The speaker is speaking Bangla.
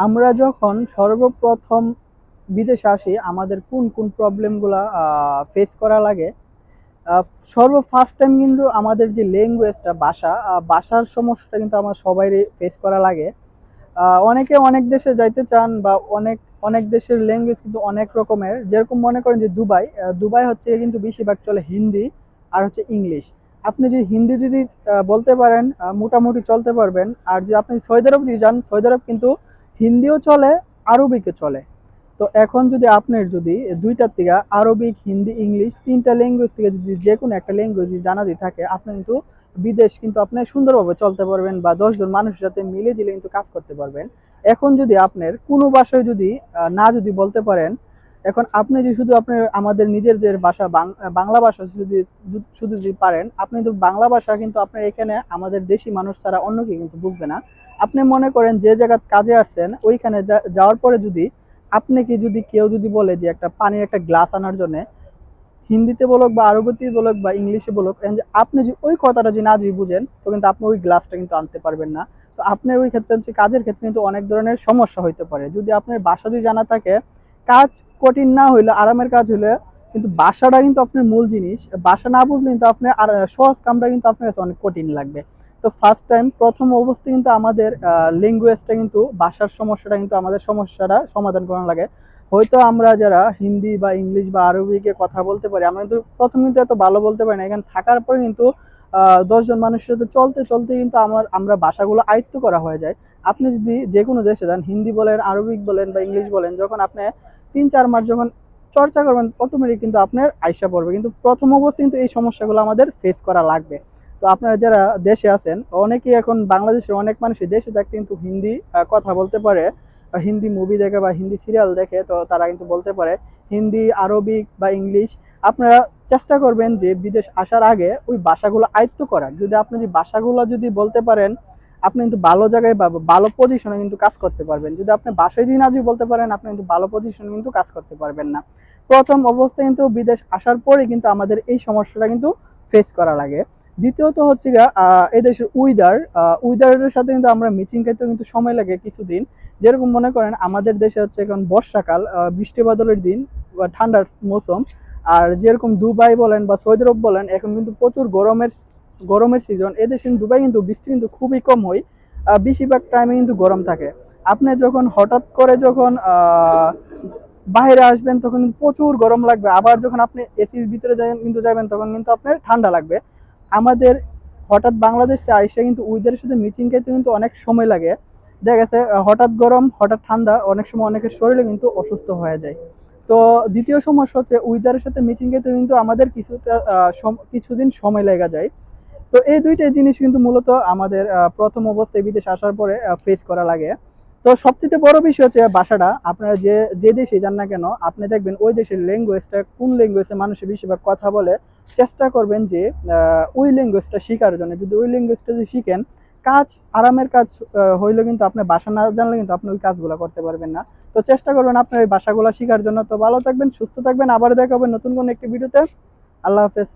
আমরা যখন সর্বপ্রথম বিদেশে আসি, আমাদের কোন কোন প্রবলেমগুলা ফেস করা লাগে সর্ব ফার্স্ট টাইম কিন্তু আমাদের যে ল্যাঙ্গুয়েজটা ভাষা ভাষার সমস্যাটা কিন্তু আমার সবাইরই ফেস করা লাগে। অনেকে অনেক দেশে যাইতে চান বা অনেক অনেক দেশের ল্যাঙ্গুয়েজ কিন্তু অনেক রকমের। যেরকম মনে করেন যে দুবাই দুবাই হচ্ছে কিন্তু বেশিরভাগ চলে হিন্দি আর হচ্ছে ইংলিশ। আপনি যদি হিন্দি যদি বলতে পারেন মোটামুটি চলতে পারবেন। আর যদি আপনি সৌদি আরব যদি যান, সৌদি আরব কিন্তু হিন্দিও চলে আরবিকে চলে। তো এখন যদি আপনার যদি দুইটার থেকে আরবিক, হিন্দি, ইংলিশ তিনটা ল্যাঙ্গুয়েজ থেকে যদি যে কোনো একটা ল্যাঙ্গুয়েজ জানা যদি থাকে, আপনি কিন্তু বিদেশ কিন্তু আপনি সুন্দরভাবে চলতে পারবেন বা দশজন মানুষের সাথে মিলে জিলে কিন্তু কাজ করতে পারবেন। এখন যদি আপনার কোনো ভাষায় যদি না যদি বলতে পারেন এখন আপনি যদি শুধু আপনার, আমাদের নিজের যে ভাষা বাংলা ভাষা যদি, শুধু যদি পারেন, আপনি তো বাংলা ভাষা কিন্তু আপনার এখানে আমাদের দেশি মানুষ ছাড়া অন্য কেউ কিন্তু বুঝবে না। আপনি মনে করেন যে জায়গায় কাজে আসছেন, ওইখানে যা- যাওয়ার পরে যদি আপনি কি যদি, কেউ যদি বলে যে একটা পানির একটা গ্লাস আনার জন্য, হিন্দিতে বলুক বা আরবিতে বলুক বা ইংলিশে বলুক যে আপনি যদি ওই কথাটা যদি না যদি বুঝেন, তো কিন্তু আপনি ওই গ্লাসটা কিন্তু আনতে পারবেন না। তো আপনার ওই ক্ষেত্রে হচ্ছে কাজের ক্ষেত্রে কিন্তু অনেক ধরনের সমস্যা হইতে পারে। যদি আপনার বাসা যদি জানা থাকে কাজ কঠিন না হইলে আরামের কাজ হইলে কিন্তু বাসাটা কিন্তু আপনার মূল জিনিস। বাসা না বুঝলে কিন্তু আপনার আর সহজ কামটা কিন্তু আপনার কাছে অনেক কঠিন লাগবে। তো ফার্স্ট টাইম প্রথম অবস্থায় কিন্তু আমাদের ল্যাঙ্গুয়েজটা কিন্তু ভাষার সমস্যাটা কিন্তু আমাদের সমস্যাটা সমাধান করানো লাগে। হয়তো আমরা যারা হিন্দি বা ইংলিশ বা আরবিকে কথা বলতে পারি, আমরা কিন্তু প্রথম কিন্তু এত ভালো বলতে পারি না। এখানে থাকার পরে কিন্তু দশজন মানুষের সাথে চলতে চলতে কিন্তু আমার, আমরা ভাষাগুলো আয়ত্ত করা হয়ে যায়। আপনি যদি যে কোনো দেশে যান, হিন্দি বলেন, আরবিক বলেন বা ইংলিশ বলেন, যখন আপনি তিন, চার মাস যখন চর্চা করবেন অটোমেটিক কিন্তু আপনার আয়সা পড়বে। কিন্তু প্রথম অবস্থায় কিন্তু এই সমস্যাগুলো আমাদের ফেস করা লাগবে। তো আপনারা যারা দেশে আছেন, অনেকেই এখন বাংলাদেশের অনেক মানুষই দেশে থাকতে কিন্তু হিন্দি কথা বলতে পারে হিন্দি মুভি দেখে বা হিন্দি সিরিয়াল দেখে, তো তারা কিন্তু বলতে পারে, হিন্দি, আরবিক বা ইংলিশ আপনারা চেষ্টা করবেন যে বিদেশ আসার আগে ওই বাসাগুলো আয়ত্ত করার। যদি আপনি যদি ভাষাগুলো যদি বলতে পারেন আপনি কিন্তু ভালো জায়গায় বা ভালো পজিশনে কিন্তু কাজ করতে পারবেন। যদি আপনি বাসায় যদি না যদি বলতে পারেন আপনি কিন্তু ভালো পজিশনে কিন্তু কাজ করতে পারবেন না। প্রথম অবস্থায় কিন্তু বিদেশ আসার পরে কিন্তু আমাদের এই সমস্যাটা কিন্তু ফেস করা লাগে। দ্বিতীয়ত হচ্ছে গিয়া আহ, এই দেশের উইদার উইদারের সাথে কিন্তু আমরা মিচিং খাইতেও কিন্তু সময় লাগে কিছুদিন। যেরকম মনে করেন আমাদের দেশে হচ্ছে এখন বর্ষাকাল বৃষ্টি বাদলের দিন বা ঠান্ডার মৌসুম। আর যেরকম দুবাই বলেন বা সৌদি আরব বলেন, এখন কিন্তু প্রচুর গরমের গরমের সিজন এদেশে দুবাই কিন্তু বৃষ্টি কিন্তু খুবই কম হয়। বেশিরভাগ টাইমে কিন্তু গরম থাকে। আপনি যখন হঠাৎ করে যখন বাইরে আসবেন, তখন প্রচুর গরম লাগবে। আবার যখন আপনি এসির ভিতরে কিন্তু যাবেন, তখন কিন্তু আপনার ঠান্ডা লাগবে। আমাদের হঠাৎ বাংলাদেশ আইসা কিন্তু উইদারের সাথে মিচিং খেতে কিন্তু অনেক সময় লাগে। দেখা গেছে, হঠাৎ গরম, হঠাৎ ঠান্ডা, অনেক সময় অনেকের শরীরে কিন্তু অসুস্থ হয়ে যায়। তো দ্বিতীয় সমস্যা হচ্ছে উইদারের সাথে মিচিং খেতে কিন্তু আমাদের কিছুটা কিছুদিন সময় লেগে যায়। তো এই দুইটা জিনিস কিন্তু মূলত আমাদের প্রথম অবস্থায় বিদেশ আসার পরে ফেস করা লাগে। তো সবচেয়ে বড় বিষয় হচ্ছে ভাষাটা আপনারা যে যে দেশে যান না কেন, আপনি দেখবেন ওই দেশের ল্যাঙ্গুয়েজটা কোন ল্যাঙ্গুয়েজে মানুষের বেশিরভাগ কথা বলে, চেষ্টা করবেন যে ওই ল্যাঙ্গুয়েজটা শেখার জন্য। যদি ওই ল্যাঙ্গুয়েজটা যদি শিখেন কাজ, আরামের কাজ হইলে কিন্তু আপনি বাসা না জানলে কিন্তু আপনি ওই কাজগুলো করতে পারবেন না। তো চেষ্টা করবেন আপনার ওই বাসাগুলো শেখার জন্য। তো ভালো থাকবেন, সুস্থ থাকবেন। আবার দেখা হবে নতুন কোনো একটি ভিডিওতে। আল্লাহ হাফেজ।